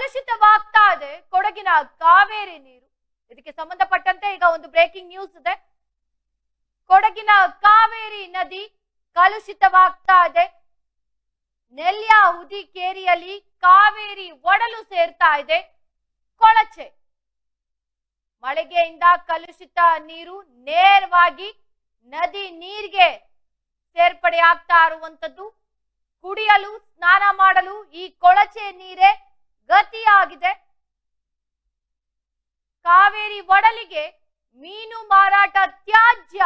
ಕಲುಷಿತವಾಗ್ತಾ ಇದೆ. ಕೊಡಗಿನ ಕಾವೇರಿ ನೀರು. ಇದಕ್ಕೆ ಸಂಬಂಧಪಟ್ಟಂತೆ ಈಗ ಒಂದು ಬ್ರೇಕಿಂಗ್ ನ್ಯೂಸ್ ಇದೆ. ಕೊಡಗಿನ ಕಾವೇರಿ ನದಿ ಕಲುಷಿತವಾಗ್ತಾ ಇದೆ. ನೆಲ್ಯ ಹುದಿಕೇರಿಯಲ್ಲಿ ಕಾವೇರಿ ಒಡಲು ಸೇರ್ತಾ ಇದೆ. ಕೊಳಚೆ. ಮಳೆಗೆಯಿಂದ ಕಲುಷಿತ ನೀರು ನೇರವಾಗಿ ನದಿ ನೀರಿಗೆ ಸೇರ್ಪಡೆ ಆಗ್ತಾ ಇರುವಂತದ್ದು ಕುಡಿಯಲು, ಸ್ನಾನ ಮಾಡಲು ಈ ಕೊಳಚೆ ನೀರೇ ಗತಿಯಾಗಿದೆ ಕಾವೇರಿ ಒಡಲಿಗೆ ಮೀನು ಮಾರಾಟ ತ್ಯಾಜ್ಯ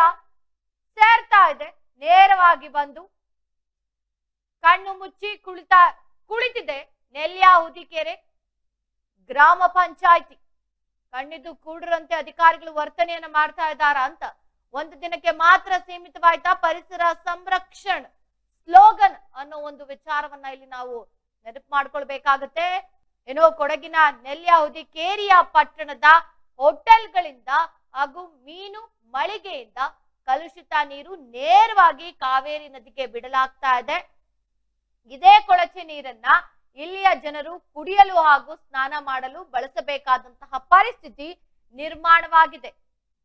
ಸೇರ್ತಾ ಇದೆ. ನೇರವಾಗಿ ಬಂದು ಕಣ್ಣು ಮುಚ್ಚಿ ಕುಳಿತ, ಕುಳಿತಿದೆ ನೆಲ್ಯ ಹುದಿಕೆರೆ ಗ್ರಾಮ ಪಂಚಾಯಿತಿ. ಕಣ್ಣಿದ್ದು ಕೂಡರಂತೆ ಅಧಿಕಾರಿಗಳು ವರ್ತನೆಯನ್ನ ಮಾಡ್ತಾ ಇದ್ದಾರ ಅಂತ. ಒಂದು ದಿನಕ್ಕೆ ಮಾತ್ರ ಸೀಮಿತವಾಯ್ತಾ ಪರಿಸರ ಸಂರಕ್ಷಣ ಸ್ಲೋಗನ್ ಅನ್ನೋ ಒಂದು ವಿಚಾರವನ್ನ ಇಲ್ಲಿ ನಾವು ನೆನಪು ಮಾಡ್ಕೊಳ್ಬೇಕಾಗತ್ತೆ. ಏನೋ ಕೊಡಗಿನ ನೆಲ್ಯ ಹುದಿಕೇರಿಯ ಪಟ್ಟಣದ ಹೋಟೆಲ್ಗಳಿಂದ ಹಾಗೂ ಮೀನು ಮಳಿಗೆಯಿಂದ ಕಲುಷಿತ ನೀರು ನೇರವಾಗಿ ಕಾವೇರಿ ನದಿಗೆ ಬಿಡಲಾಗ್ತಾ ಇದೆ. ಇದೇ ಕೊಳಚೆ ನೀರನ್ನ ಇಲ್ಲಿಯ ಜನರು ಕುಡಿಯಲು ಹಾಗೂ ಸ್ನಾನ ಮಾಡಲು ಬಳಸಬೇಕಾದಂತಹ ಪರಿಸ್ಥಿತಿ ನಿರ್ಮಾಣವಾಗಿದೆ.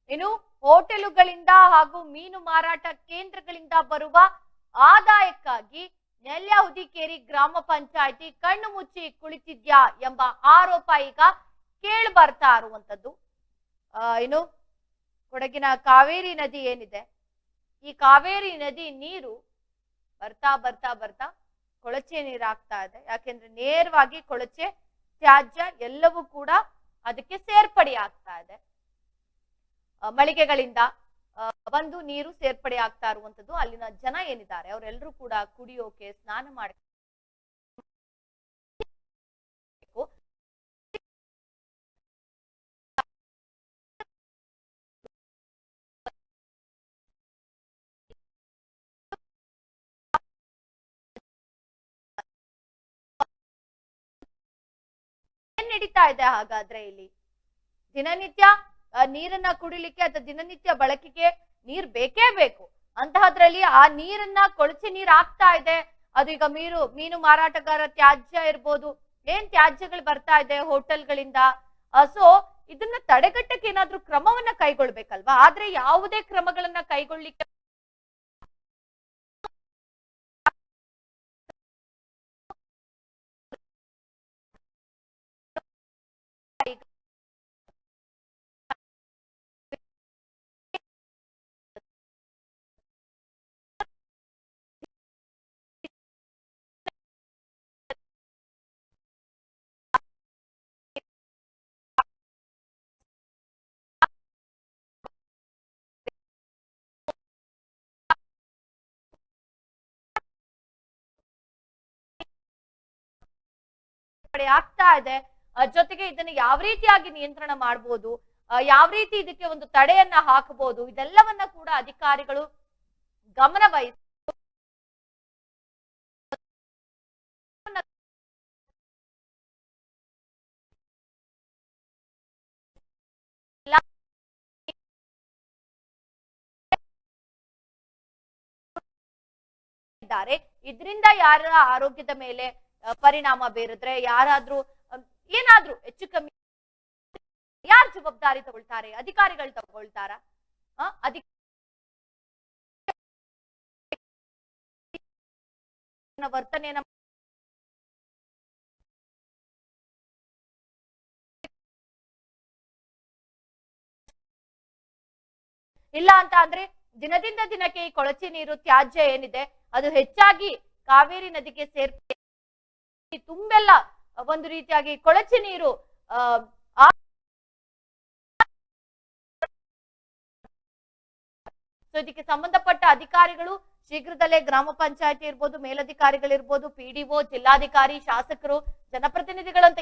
ಇನ್ನು ಹೋಟೆಲುಗಳಿಂದ ಹಾಗೂ ಮೀನು ಮಾರಾಟ ಕೇಂದ್ರಗಳಿಂದ ಬರುವ ಆದಾಯಕ್ಕಾಗಿ ನೆಲ್ಯ ಹುದಿಕೇರಿ ಗ್ರಾಮ ಪಂಚಾಯಿತಿ ಕಣ್ಣು ಮುಚ್ಚಿ ಕುಳಿತಿದ್ಯಾ ಎಂಬ ಆರೋಪ ಈಗ ಕೇಳಿ ಬರ್ತಾ ಇರುವಂತದ್ದು. ಏನು ಕೊಡಗಿನ ಕಾವೇರಿ ನದಿ ಏನಿದೆ? ಈ ಕಾವೇರಿ ನದಿ ನೀರು ಬರ್ತಾ ಬರ್ತಾ ಬರ್ತಾ ಕೊಳಚೆ ನೀರಾಗ್ತಾ ಇದೆ. ಯಾಕೆಂದ್ರೆ ನೇರವಾಗಿ ಕೊಳಚೆ ತ್ಯಾಜ್ಯ ಎಲ್ಲವೂ ಕೂಡ ಅದಕ್ಕೆ ಸೇರ್ಪಡೆ ಆಗ್ತಾ ಇದೆ. ಮಳಿಗೆಗಳಿಂದ ಬಂದು ನೀರು ಸೇರ್ಪಡೆ ಆಗ್ತಾ ಇರುವಂತದ್ದು ಅಲ್ಲಿನ ಜನ ಏನಿದ್ದಾರೆ ಅವರೆಲ್ಲರೂ ಕೂಡ ಕುಡಿಯೋಕೆ ಸ್ನಾನ ಮಾಡಿ ನಡೀತಾ ಇದೆ ಹಾಗಾದ್ರೆ ಇಲ್ಲಿ? ದಿನನಿತ್ಯ ನೀರನ್ನ ಕುಡಿಲಿಕ್ಕೆ ಅಥವಾ ದಿನನಿತ್ಯ ಬಳಕೆಗೆ ನೀರ್ ಬೇಕೇ ಬೇಕು. ಅಂತಹದ್ರಲ್ಲಿ ಆ ನೀರನ್ನ ಕೊಳಚೆ ನೀರ್ ಆಗ್ತಾ ಇದೆ. ಅದು ಈಗ ಮೀನು ಮೀನು ಮಾರಾಟಗಾರ ತ್ಯಾಜ್ಯ ಇರ್ಬೋದು, ಏನ್ ತ್ಯಾಜ್ಯಗಳು ಬರ್ತಾ ಇದೆ ಹೋಟೆಲ್ಗಳಿಂದ. ಸೊ ಇದನ್ನ ತಡೆಗಟ್ಟಕ್ಕೆ ಏನಾದ್ರೂ ಕ್ರಮವನ್ನ ಕೈಗೊಳ್ಬೇಕಲ್ವಾ? ಆದ್ರೆ ಯಾವುದೇ ಕ್ರಮಗಳನ್ನ ಕೈಗೊಳ್ಳಿಕ್ಕೆ ಕಡೆ ಆಗ್ತಾ ಇದೆ ಜೊತೆಗೆ ಇದನ್ನ ಯಾವ ರೀತಿಯಾಗಿ ನಿಯಂತ್ರಣ ಮಾಡಬಹುದು ಯಾವ ರೀತಿ ಇದಕ್ಕೆ ಒಂದು ತಡೆಯನ್ನ ಹಾಕಬಹುದು ಇದೆಲ್ಲವನ್ನ ಕೂಡ ಅಧಿಕಾರಿಗಳು ಗಮನ ಇದ್ದಾರೆ. ಇದರಿಂದ ಯಾರ ಆರೋಗ್ಯದ ಮೇಲೆ ಪರಿಣಾಮ ಬೀರಿದ್ರೆ ಯಾರಾದ್ರೂ ಏನಾದ್ರೂ ಹೆಚ್ಚು ಕಮ್ಮಿ ಯಾರು ಜವಾಬ್ದಾರಿ ತಗೊಳ್ತಾರೆ? ಅಧಿಕಾರಿಗಳು ತಗೊಳ್ತಾರ? ಅಧಿಕ ವರ್ತನೆಯನ್ನ ಇಲ್ಲ ಅಂತ ಅಂದ್ರೆ ದಿನದಿಂದ ದಿನಕ್ಕೆ ಈ ಕೊಳಚೆ ನೀರು ತ್ಯಾಜ್ಯ ಏನಿದೆ, ಅದು ಹೆಚ್ಚಾಗಿ ಕಾವೇರಿ ನದಿಗೆ ಸೇರ್ಪಡೆ ತುಂಬೆಲ್ಲ ಒಂದು ರೀತಿಯಾಗಿ ಕೊಳಚೆ ನೀರು ಸೊ ಇದಕ್ಕೆ ಸಂಬಂಧಪಟ್ಟ ಅಧಿಕಾರಿಗಳು ಶೀಘ್ರದಲ್ಲೇ ಗ್ರಾಮ ಪಂಚಾಯತಿ ಇರ್ಬೋದು, ಮೇಲಧಿಕಾರಿಗಳಿರ್ಬೋದು ಪಿಡಿಒ ಜಿಲ್ಲಾಧಿಕಾರಿ, ಶಾಸಕರು, ಜನಪ್ರತಿನಿಧಿಗಳಂತ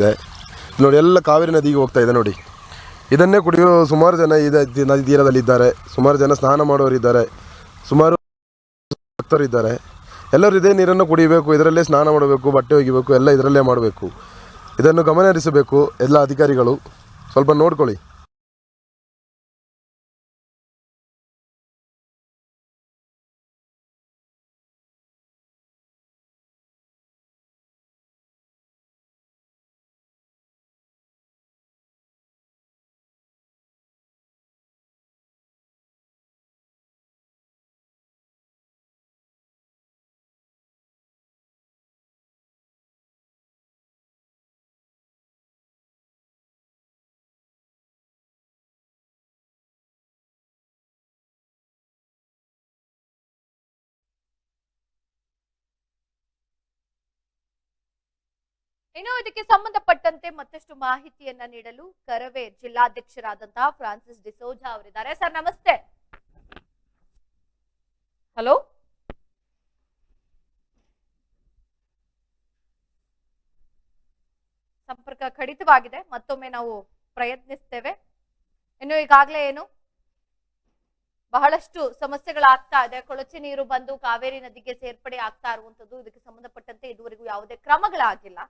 ಇದೆ. ನೋಡಿ, ಎಲ್ಲ ಕಾವೇರಿ ನದಿಗೆ ಹೋಗ್ತಾ ಇದೆ ನೋಡಿ. ಇದನ್ನೇ ಕುಡಿಯೋ ಸುಮಾರು ಜನ ಇದೆ ನದಿ ತೀರದಲ್ಲಿದ್ದಾರೆ. ಸುಮಾರು ಜನ ಸ್ನಾನ ಮಾಡೋರು ಇದ್ದಾರೆ ಸುಮಾರು ಭಕ್ತರು ಇದ್ದಾರೆ ಎಲ್ಲರೂ ಇದೇ ನೀರನ್ನು ಕುಡಿಬೇಕು, ಇದರಲ್ಲೇ ಸ್ನಾನ ಮಾಡಬೇಕು, ಬಟ್ಟೆ ಒಗಿಬೇಕು, ಎಲ್ಲ ಇದರಲ್ಲೇ ಮಾಡಬೇಕು. ಇದನ್ನು ಗಮನಹರಿಸಬೇಕು ಎಲ್ಲ ಅಧಿಕಾರಿಗಳು. ಸ್ವಲ್ಪ ನೋಡ್ಕೊಳ್ಳಿ. ಇನ್ನು ಇದಕ್ಕೆ ಸಂಬಂಧಪಟ್ಟಂತೆ ಮತ್ತಷ್ಟು ಮಾಹಿತಿಯನ್ನ ನೀಡಲು ಕರವೇ ಜಿಲ್ಲಾಧ್ಯಕ್ಷರಾದಂತಹ ಫ್ರಾನ್ಸಿಸ್ ಡಿಸೋಜಾ ಅವರಿದ್ದಾರೆ. ಸರ್, ನಮಸ್ತೆ. ಹಲೋ? ಸಂಪರ್ಕ ಕಡಿತವಾಗಿದೆ. ಮತ್ತೊಮ್ಮೆ ನಾವು ಪ್ರಯತ್ನಿಸ್ತೇವೆ. ಇನ್ನು ಈಗಾಗಲೇ ಏನು? ಬಹಳಷ್ಟು ಸಮಸ್ಯೆಗಳಾಗ್ತಾ ಇದೆ. ಕೊಳಚೆ ನೀರು ಬಂದು ಕಾವೇರಿ ನದಿಗೆ ಸೇರ್ಪಡೆ ಆಗ್ತಾ ಇರುವಂತದ್ದು ಇದಕ್ಕೆ ಸಂಬಂಧಪಟ್ಟಂತೆ ಇದುವರೆಗೂ ಯಾವುದೇ ಕ್ರಮಗಳಾಗಿಲ್ಲ.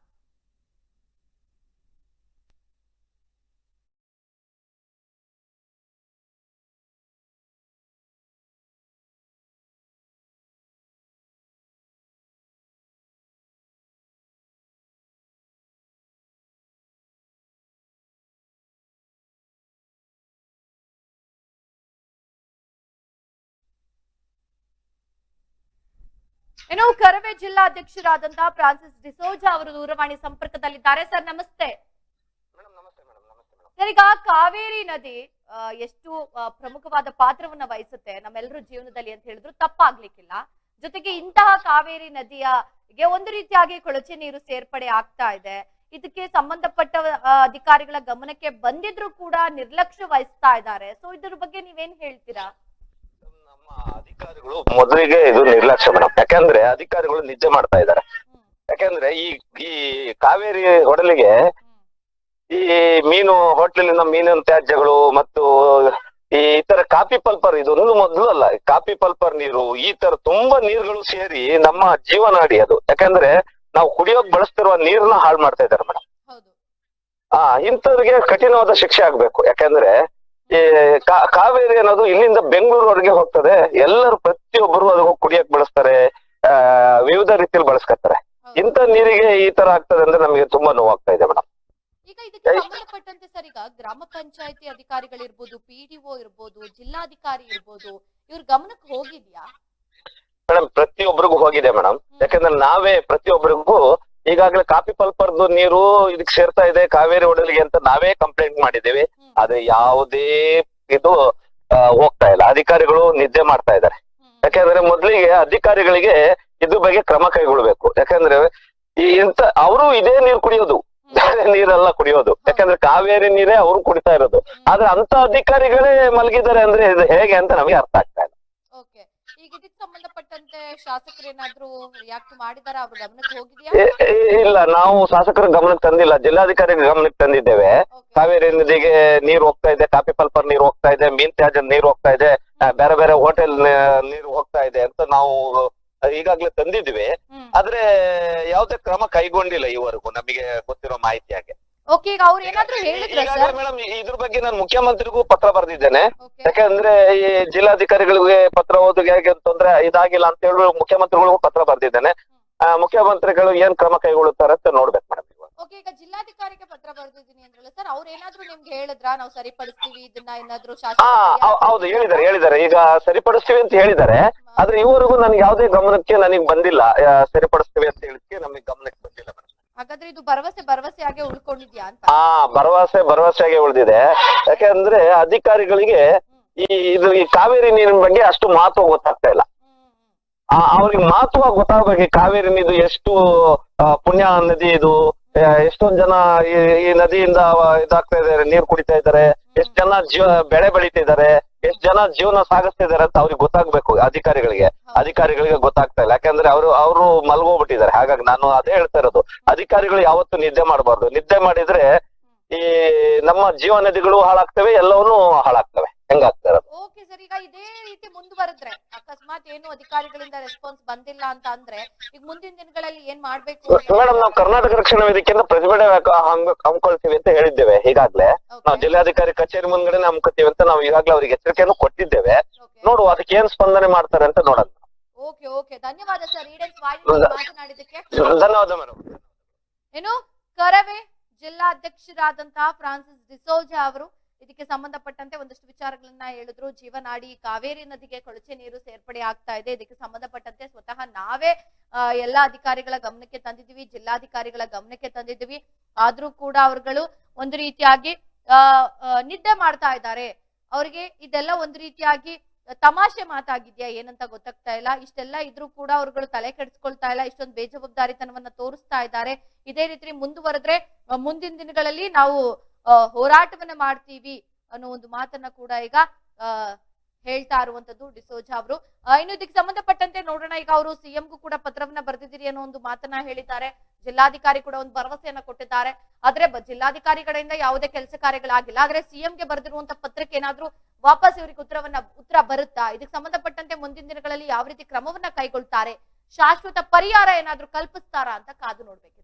ಇನ್ನು ಕರವೇ ಜಿಲ್ಲಾಧ್ಯಕ್ಷರಾದಂತಹ ಫ್ರಾನ್ಸಿಸ್ ಡಿಸೋಜಾ ಅವರು ದೂರವಾಣಿ ಸಂಪರ್ಕದಲ್ಲಿದ್ದಾರೆ. ಸರ್ ನಮಸ್ತೆ. ಸರ್ ಈಗ ಕಾವೇರಿ ನದಿ ಎಷ್ಟು ಪ್ರಮುಖವಾದ ಪಾತ್ರವನ್ನ ವಹಿಸುತ್ತೆ? ನಮ್ಮೆಲ್ಲರ ಜೀವನದಲ್ಲಿ ಅಂತ ಹೇಳಿದ್ರು ತಪ್ಪಾಗ್ಲಿಕ್ಕಿಲ್ಲ. ಜೊತೆಗೆ ಇಂತಹ ಕಾವೇರಿ ನದಿಯಗೆ ಒಂದು ರೀತಿಯಾಗಿ ಕೊಳಚೆ ನೀರು ಸೇರ್ಪಡೆ ಆಗ್ತಾ ಇದೆ. ಇದಕ್ಕೆ ಸಂಬಂಧಪಟ್ಟ ಅಧಿಕಾರಿಗಳ ಗಮನಕ್ಕೆ ಬಂದಿದ್ರು ಕೂಡ ನಿರ್ಲಕ್ಷ್ಯ ವಹಿಸ್ತಾ ಇದ್ದಾರೆ. ಸೊ ಇದ್ರ ಬಗ್ಗೆ ನೀವೇನ್ ಹೇಳ್ತೀರಾ? ಅಧಿಕಾರಿಗಳು ಮೊದಲಿಗೆ ಇದು ನಿರ್ಲಕ್ಷ್ಯ ಮೇಡಮ್ ಯಾಕಂದ್ರೆ ಅಧಿಕಾರಿಗಳು ನಿಜ ಮಾಡ್ತಾ ಇದ್ದಾರೆ. ಯಾಕಂದ್ರೆ ಈ ಈ ಕಾವೇರಿ ಹೊಡಲಿಗೆ ಈ ಮೀನು ಹೋಟ್ಲಿನ ಮೀನಿನ ತ್ಯಾಜ್ಯಗಳು ಮತ್ತು ಈ ತರ ಕಾಪಿ ಪಲ್ಪರ್ ಇದು ಒಂದು ಮೊದಲು ಅಲ್ಲ ಕಾಪಿ ಪಲ್ಪರ್ ನೀರು ಈ ತರ ತುಂಬಾ ನೀರುಗಳು ಸೇರಿ ನಮ್ಮ ಜೀವನಾಡಿ ಅದು. ಯಾಕಂದ್ರೆ ನಾವು ಕುಡಿಯೋಕ್ ಬಳಸ್ತಿರುವ ನೀರ್ನ ಹಾಳು ಮಾಡ್ತಾ ಇದ್ದಾರೆ ಮೇಡಮ್ ಆ ಇಂಥವ್ರಿಗೆ ಕಠಿಣವಾದ ಶಿಕ್ಷೆ ಆಗ್ಬೇಕು. ಯಾಕಂದ್ರೆ ಈ ಕಾವೇರಿ ಅನ್ನೋದು ಇಲ್ಲಿಂದ ಬೆಂಗಳೂರವರೆಗೆ ಹೋಗ್ತದೆ. ಎಲ್ಲರೂ ಪ್ರತಿಯೊಬ್ಬರು ಅದು ಹೋಗಿ ಕುಡಿಯಕ್ ಬಳಸ್ತಾರೆ. ಆ ವಿವಿಧ ರೀತಿಯಲ್ಲಿ ಬಳಸ್ಕೊತಾರೆ ಇಂತ ನೀರಿಗೆ ಈ ತರ ಆಗ್ತದೆ ಅಂದ್ರೆ ನಮಗೆ ತುಂಬಾ ನೋವಾಗ್ತಾ ಇದೆ ಮೇಡಮ್ ಈಗ ಇದಕ್ಕೆ ಸಂಬಂಧಪಟ್ಟಂತೆ ಸರ್ ಈಗ ಗ್ರಾಮ ಪಂಚಾಯತಿ ಅಧಿಕಾರಿಗಳಿರ್ಬೋದು ಪಿಡಿಒ ಇರ್ಬೋದು ಜಿಲ್ಲಾಧಿಕಾರಿ ಇರ್ಬೋದು ಇವ್ರ ಗಮನಕ್ಕೆ ಹೋಗಿದ್ಯಾ? ಮೇಡಮ್ ಪ್ರತಿಯೊಬ್ಬರಿಗೂ ಹೋಗಿದೆ ಮೇಡಮ್ ಯಾಕಂದ್ರೆ ನಾವೇ ಪ್ರತಿಯೊಬ್ಬರಿಗೂ ಈಗಾಗಲೇ ಕಾಪಿ ಪಲ್ಪರ್ದು ನೀರು ಇದಕ್ಕೆ ಸೇರ್ತಾ ಇದೆ ಕಾವೇರಿ ಒಡಲಿಗೆ ಅಂತ ನಾವೇ ಕಂಪ್ಲೇಂಟ್ ಮಾಡಿದ್ದೇವೆ. ಆದ್ರೆ ಯಾವುದೇ ಇದು ಹೋಗ್ತಾ ಇಲ್ಲ. ಅಧಿಕಾರಿಗಳು ನಿದ್ದೆ ಮಾಡ್ತಾ ಇದ್ದಾರೆ. ಯಾಕಂದ್ರೆ ಮೊದಲಿಗೆ ಅಧಿಕಾರಿಗಳಿಗೆ ಇದ್ರ ಬಗ್ಗೆ ಕ್ರಮ ಕೈಗೊಳ್ಬೇಕು. ಯಾಕಂದ್ರೆ ಇಂತ ಅವರು ಇದೇ ನೀರು ಕುಡಿಯೋದು. ಬೇರೆ ನೀರೆಲ್ಲ ಕುಡಿಯೋದು. ಯಾಕಂದ್ರೆ ಕಾವೇರಿ ನೀರೇ ಅವರು ಕುಡಿತಾ ಇರೋದು. ಆದ್ರೆ ಅಂತ ಅಧಿಕಾರಿಗಳೇ ಮಲಗಿದ್ದಾರೆ ಅಂದ್ರೆ ಇದು ಹೇಗೆ ಅಂತ ನಮಗೆ ಅರ್ಥ ಆಗ್ತಾ ಇಲ್ಲ. ಸಂಬಂಧಪಟ್ಟಂತೆ ಶಾಸಕರು ಏನಾದ್ರೂ ರಿಯಾಕ್ಟ್ ಮಾಡಿದಾರ? ಅವ್ರ ಗಮನಕ್ಕೆ ಹೋಗಿದ್ಯಾ? ಇಲ್ಲ ನಾವು ಶಾಸಕರ ಗಮನಕ್ಕೆ ತಂದಿಲ್ಲ. ಜಿಲ್ಲಾಧಿಕಾರಿ ಗಮನಕ್ಕೆ ತಂದಿದ್ದೇವೆ. ಕಾವೇರಿ ನದಿಗೆ ನೀರು ಹೋಗ್ತಾ ಇದೆ ಕಾಪಿ ಪಲ್ಪರ್ ನೀರು ಹೋಗ್ತಾ ಇದೆ ಮೀನ್ ತ್ಯಾಜ್ಯ ನೀರು ಹೋಗ್ತಾ ಇದೆ ಬೇರೆ ಬೇರೆ ಹೋಟೆಲ್ ನೀರು ಹೋಗ್ತಾ ಇದೆ ಅಂತ ನಾವು ಈಗಾಗ್ಲೇ ತಂದಿದ್ವಿ. ಆದ್ರೆ ಯಾವುದೇ ಕ್ರಮ ಕೈಗೊಂಡಿಲ್ಲ ಈವರೆಗೂ ನಮಗೆ ಗೊತ್ತಿರೋ ಮಾಹಿತಿ ಹಾಗೆ. ಓಕೆ ಈಗ ಅವ್ರು ಏನಾದ್ರೂ ಹೇಳಿದ್ರ ಸರ್? ಮೇಡಮ್ ಇದ್ರ ಬಗ್ಗೆ ನಾನು ಮುಖ್ಯಮಂತ್ರಿಗೂ ಪತ್ರ ಬರೆದಿದ್ದೇನೆ. ಯಾಕಂದ್ರೆ ಈ ಜಿಲ್ಲಾಧಿಕಾರಿಗಳಿಗೆ ಪತ್ರ ಓದಿಗೆ ಹೇಗೆ ತೊಂದ್ರೆ ಇದಾಗಿಲ್ಲ ಅಂತ ಹೇಳಿ ಮುಖ್ಯಮಂತ್ರಿಗಳಿಗೂ ಪತ್ರ ಬರೆದಿದ್ದೇನೆ. ಮುಖ್ಯಮಂತ್ರಿಗಳು ಏನ್ ಕ್ರಮ ಕೈಗೊಳ್ಳುತ್ತಾರೆ ಅಂತ ನೋಡ್ಬೇಕು ಮೇಡಮ್ ಓಕೆ ಈಗ ಜಿಲ್ಲಾಧಿಕಾರಿಗೆ ಪತ್ರ ಬರೆದಿದ್ದೀನಿ ಅಂದ್ರಲ್ಲ ಸರ್ ಅವ್ರ ಏನಾದ್ರೂ ನಿಮ್ಗೆ ಹೇಳಿದ್ರ? ನಾವು ಸರಿಪಡಿಸ್ತೀವಿ ಇದನ್ನ ಏನಾದ್ರೂ ಹೌದು ಹೇಳಿದ್ದಾರೆ ಹೇಳಿದ್ದಾರೆ. ಈಗ ಸರಿಪಡಿಸ್ತೀವಿ ಅಂತ ಹೇಳಿದ್ದಾರೆ. ಆದ್ರೆ ಇವರೆಗೂ ನನಗೆ ಯಾವುದೇ ಗಮನಕ್ಕೆ ನನಗೆ ಬಂದಿಲ್ಲ. ಸರಿಪಡಿಸ್ತೀವಿ ಅಂತ ಹೇಳಿದ್ಕೆ ನಮಗೆ ಗಮನಕ್ಕೆ ಬಂದಿಲ್ಲ ಮೇಡಮ್. ಹಾಗಾದ್ರೆ ಇದು ಭರವಸೆ ಭರವಸೆಯಾಗೆ ಉಳ್ಕೊಂಡಿದ್ಯಾ ಅಂತ? ಹಾ ಭರವಸೆ ಭರವಸೆಯಾಗಿ ಉಳಿದಿದೆ. ಯಾಕೆಂದ್ರೆ ಅಧಿಕಾರಿಗಳಿಗೆ ಈ ಇದು ಈ ಕಾವೇರಿ ನೀರಿನ ಬಗ್ಗೆ ಅಷ್ಟು ಮಹತ್ವ ಗೊತ್ತಾಗ್ತಾ ಇಲ್ಲ. ಆ, ಅವ್ರಿಗೆ ಮಹತ್ವ ಗೊತ್ತಾಗ್ಬೇಕು ಕಾವೇರಿ ನೀರು ಎಷ್ಟು ಆ, ಪುಣ್ಯ ನದಿ ಇದು ಆ, ಎಷ್ಟೊಂದ್ ಜನ ಈ ನದಿಯಿಂದ ಇದಾಗ್ತಾ ಇದಾರೆ ನೀರ್ ಕುಡಿತಾ ಇದಾರೆ ಎಷ್ಟ್ ಜನ ಜೀವ ಬೆಳೆ ಬೆಳಿತಿದ್ದಾರೆ ಎಷ್ಟ್ ಜನ ಜೀವನ ಸಾಗಿಸ್ತಿದಾರೆ ಅಂತ ಅವ್ರಿಗೆ ಗೊತ್ತಾಗ್ಬೇಕು ಅಧಿಕಾರಿಗಳಿಗೆ. ಅಧಿಕಾರಿಗಳಿಗೆ ಗೊತ್ತಾಗ್ತಾ ಇಲ್ಲ. ಯಾಕಂದ್ರೆ ಅವರು ಅವರು ಮಲ್ಗೋಗ್ಬಿಟ್ಟಿದ್ದಾರೆ. ಹಾಗಾಗಿ ನಾನು ಅದೇ ಹೇಳ್ತಾ ಇರೋದು. ಅಧಿಕಾರಿಗಳು ಯಾವತ್ತು ನಿದ್ದೆ ಮಾಡಬಾರ್ದು. ನಿದ್ದೆ ಮಾಡಿದ್ರೆ ಈ ನಮ್ಮ ಜೀವನದಿಗಳು ಹಾಳಾಗ್ತವೆ ಎಲ್ಲವನ್ನೂ ಹಾಳಾಗ್ತವೆ. ಹೆಂಗಾಗ್ತಾ ಇರೋದು? ಸರ್ ಈಗ ಇದೇ ರೀತಿ ಮುಂದುವರೆದ್ರೆ ಅಕಸ್ಮಾತ್ ಏನು ಅಧಿಕಾರಿಗಳಿಂದ ರೆಸ್ಪಾನ್ಸ್ ಬಂದಿಲ್ಲ ಅಂತ ಅಂದ್ರೆ ಈಗ ಮುಂದಿನ ದಿನಗಳಲ್ಲಿ ಏನ್ ಮಾಡ್ಬೇಕು ಮೇಡಮ್ ನಾವು ಕರ್ನಾಟಕ ರಕ್ಷಣಾ ವೇದಿಕೆಯಿಂದ ಪ್ರತಿಭಟನೆ ಹಮ್ಮಿಕೊಳ್ತೀವಿ ಅಂತ ಹೇಳಿದ್ದೇವೆ ಈಗಾಗ್ಲೇ. ನಾವು ಜಿಲ್ಲಾಧಿಕಾರಿ ಕಚೇರಿ ಮುಂದ್ಗಡೆ ಹಮ್ಮಿಕೊತೀವಿ ಅಂತ ನಾವು ಈಗಾಗ್ಲೇ ಅವ್ರಿಗೆ ಎಚ್ಚರಿಕೆಯನ್ನು ಕೊಟ್ಟಿದ್ದೇವೆ. ನೋಡುವ ಅದಕ್ಕೆ ಏನ್ ಸ್ಪಂದನೆ ಮಾಡ್ತಾರೆ ಅಂತ ನೋಡೋಣ. ಓಕೆ ಓಕೆ ಧನ್ಯವಾದ ಸರ್. ಈಡನ್ ಧನ್ಯವಾದ ಮೇಡಮ್ ಏನು? ಕರವೇ ಜಿಲ್ಲಾಧ್ಯಕ್ಷರಾದಂತಹ ಫ್ರಾನ್ಸಿಸ್ ಡಿಸೋಜಾ ಅವರು ಇದಕ್ಕೆ ಸಂಬಂಧಪಟ್ಟಂತೆ ಒಂದಷ್ಟು ವಿಚಾರಗಳನ್ನ ಹೇಳಿದ್ರು. ಜೀವನಾಡಿ ಕಾವೇರಿ ನದಿಗೆ ಕೊಳಚೆ ನೀರು ಸೇರ್ಪಡೆ ಆಗ್ತಾ ಇದೆ. ಇದಕ್ಕೆ ಸಂಬಂಧಪಟ್ಟಂತೆ ಸ್ವತಃ ನಾವೇ ಎಲ್ಲಾ ಅಧಿಕಾರಿಗಳ ಗಮನಕ್ಕೆ ತಂದಿದ್ದೀವಿ, ಜಿಲ್ಲಾಧಿಕಾರಿಗಳ ಗಮನಕ್ಕೆ ತಂದಿದ್ದೀವಿ. ಆದ್ರೂ ಕೂಡ ಅವರುಗಳು ಒಂದು ರೀತಿಯಾಗಿ ನಿದ್ದೆ ಮಾಡ್ತಾ ಇದ್ದಾರೆ. ಅವರಿಗೆ ಇದೆಲ್ಲ ಒಂದು ರೀತಿಯಾಗಿ ತಮಾಷೆ ಮಾತಾಗಿದ್ಯಾ ಏನಂತ ಗೊತ್ತಾಗ್ತಾ ಇಲ್ಲ. ಇಷ್ಟೆಲ್ಲ ಇದ್ರೂ ಕೂಡ ಅವರುಗಳು ತಲೆ ಕೆಡಿಸ್ಕೊಳ್ತಾ ಇಲ್ಲ. ಇಷ್ಟೊಂದು ಬೇಜವಾಬ್ದಾರಿತನವನ್ನ ತೋರಿಸ್ತಾ ಇದ್ದಾರೆ. ಇದೇ ರೀತಿ ಮುಂದುವರೆದ್ರೆ, ಮುಂದಿನ ದಿನಗಳಲ್ಲಿ ನಾವು ಹೋರಾಟವನ್ನ ಮಾಡ್ತೀವಿ ಅನ್ನೋ ಒಂದು ಮಾತನ್ನ ಕೂಡ ಈಗ ಹೇಳ್ತಾ ಇರುವಂತದ್ದು ಡಿಸೋಜಾ ಅವರು. ಇನ್ನು ಇದಕ್ಕೆ ಸಂಬಂಧಪಟ್ಟಂತೆ ನೋಡೋಣ, ಈಗ ಅವರು ಸಿಎಂಗೂ ಕೂಡ ಪತ್ರವನ್ನ ಬರೆದಿದ್ದೀರಿ ಅನ್ನೋ ಒಂದು ಮಾತನ್ನ ಹೇಳಿದ್ದಾರೆ. ಜಿಲ್ಲಾಧಿಕಾರಿ ಕೂಡ ಒಂದು ಭರವಸೆಯನ್ನ ಕೊಟ್ಟಿದ್ದಾರೆ. ಆದ್ರೆ ಜಿಲ್ಲಾಧಿಕಾರಿ ಕಡೆಯಿಂದ ಯಾವುದೇ ಕೆಲಸ ಕಾರ್ಯಗಳಾಗಿಲ್ಲ. ಆದ್ರೆ ಸಿಎಂಗೆ ಬರೆದಿರುವಂತ ಪತ್ರಕ್ಕೆ ಏನಾದ್ರೂ ವಾಪಸ್ ಇವರಿಗೆ ಉತ್ತರವನ್ನ, ಉತ್ತರ ಬರುತ್ತಾ? ಇದಕ್ಕೆ ಸಂಬಂಧಪಟ್ಟಂತೆ ಮುಂದಿನ ದಿನಗಳಲ್ಲಿ ಯಾವ ರೀತಿ ಕ್ರಮವನ್ನ ಕೈಗೊಳ್ತಾರೆ? ಶಾಶ್ವತ ಪರಿಹಾರ ಏನಾದ್ರೂ ಕಲ್ಪಿಸ್ತಾರಾ ಅಂತ ಕಾದು ನೋಡ್ಬೇಕಿದೆ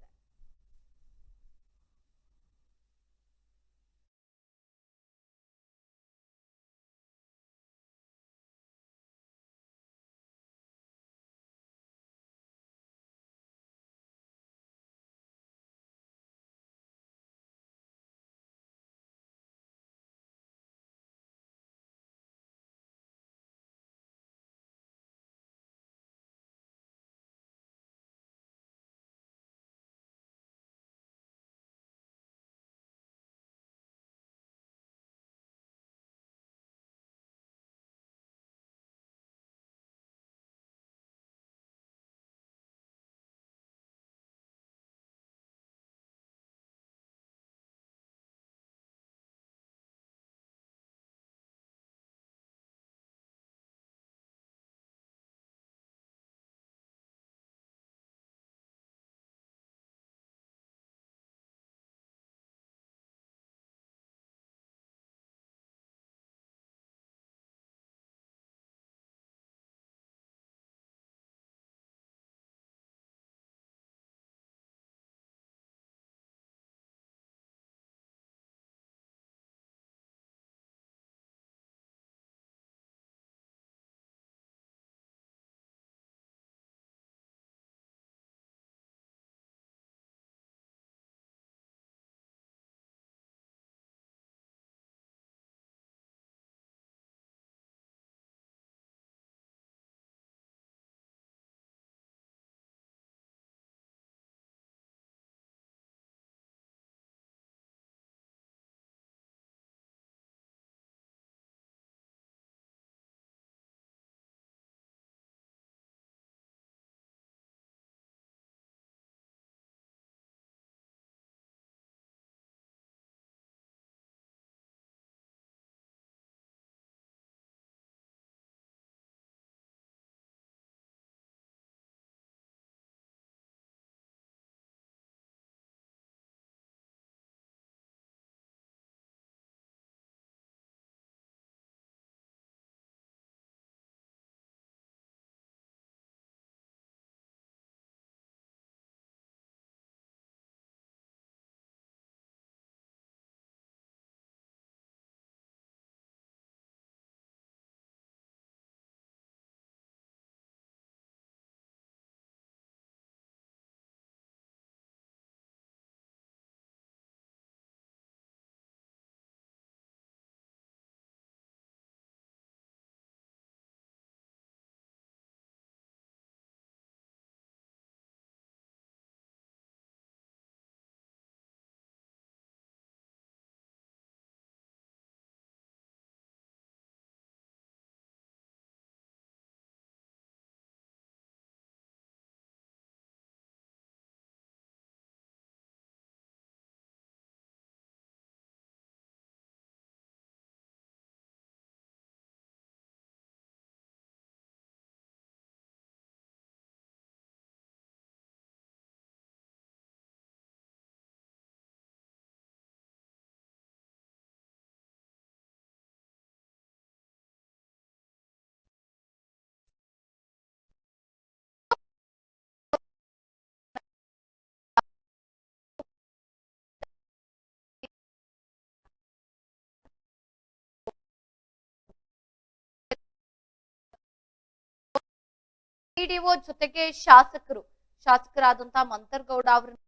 ಪಿಡಿಒ ಜೊತೆಗೆ ಶಾಸಕರು. ಶಾಸಕರಾದಂತಹ ಮಂತರ್ಗೌಡ ಅವ್ರನ್ನ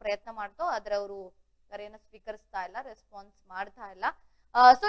ಪ್ರಯತ್ನ ಮಾಡ್ತೋ, ಆದ್ರೆ ಅವರು ಕರೆಯನ್ನ ಸ್ವೀಕರಿಸ್ತಾ ಇಲ್ಲ ರೆಸ್ಪಾನ್ಸ್ ಮಾಡ್ತಾ ಇಲ್ಲ. ಸೊ